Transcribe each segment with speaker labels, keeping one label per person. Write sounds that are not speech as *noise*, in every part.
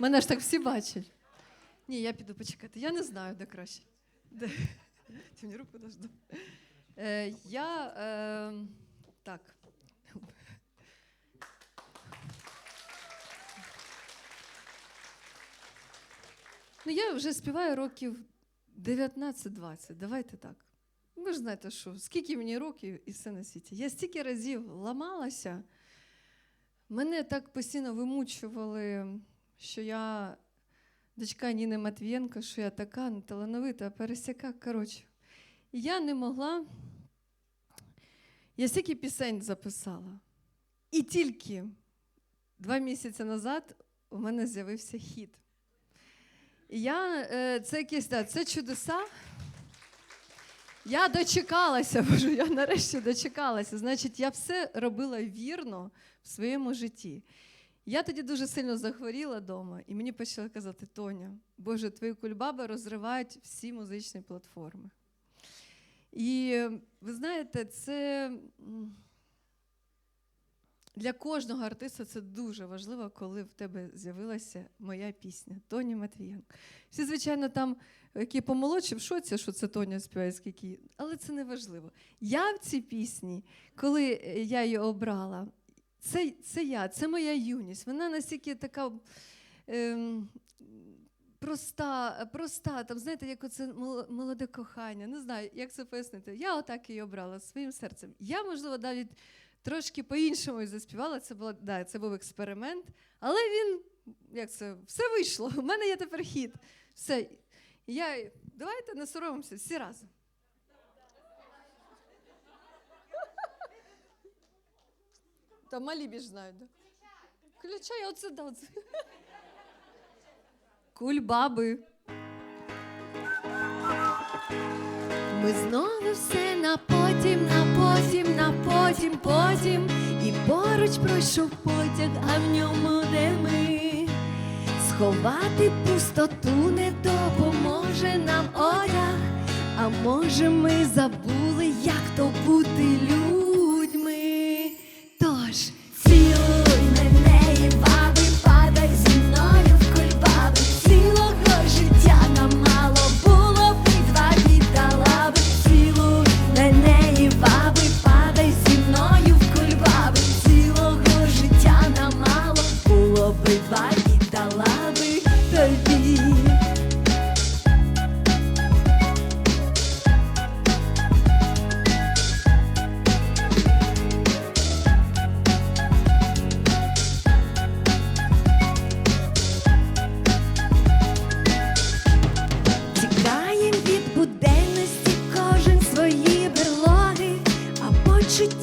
Speaker 1: Мене ж так всі бачать. Ні, я піду почекати. Я не знаю, де краще. Де? Ти мені руку даш? Е, я е, так. Ну, я вже співаю років 19-20. Давайте так. Ви ж знаєте, що скільки мені років і все на світі. Я стільки разів ламалася. Мене так постійно вимучували, що я дочка Ніни Матвієнко, що я така неталановита, пересяка. Коротше, я не могла. Я стільки пісень записала. І тільки два місяці назад у мене з'явився хіт. І я, е, це якісь, це чудеса. Я дочекалася, *laughs* боже, я нарешті дочекалася. Значить, я все робила вірно в своєму житті. Я тоді дуже сильно захворіла вдома, і мені почали казати: Тоня, Боже, твої кульбаби розривають всі музичні платформи. І ви знаєте, це для кожного артиста це дуже важливо, коли в тебе з'явилася моя пісня Тоні Матвієнко. Всі, звичайно, там, які помолодші, в шоці, що це Тоня співає, скільки, але це не важливо. Я в цій пісні, коли е, я її обрала, це, це я, це моя юність. Вона настільки така. Ем, Проста, проста, там, знаєте, як оце молоде кохання. Не знаю, як це пояснити. Я отак її обрала своїм серцем. Я, можливо, навіть трошки по-іншому заспівала. Це було, да, це був експеримент, але він, як це, все вийшло. У мене є тепер хід. Все. Я, давайте не соромимося, всі разом. Та малі більш знають, да? Включай, оце да. Оце. Кульбаби.
Speaker 2: Ми знову все на потім, на потім, на потім, потім. І поруч пройшов потяг, а в ньому де ми. Сховати пустоту не допоможе нам одяг. А може, ми забули, як то бути людям.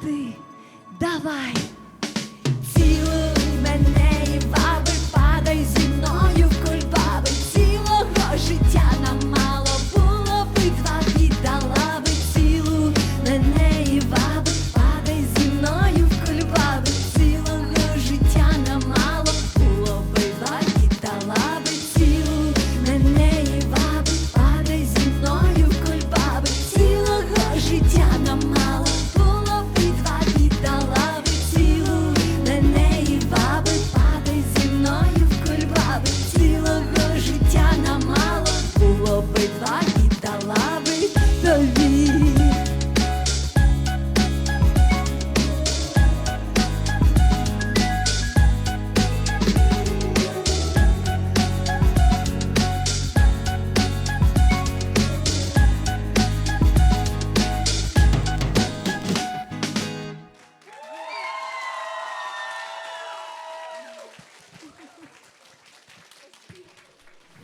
Speaker 2: Ты Давай.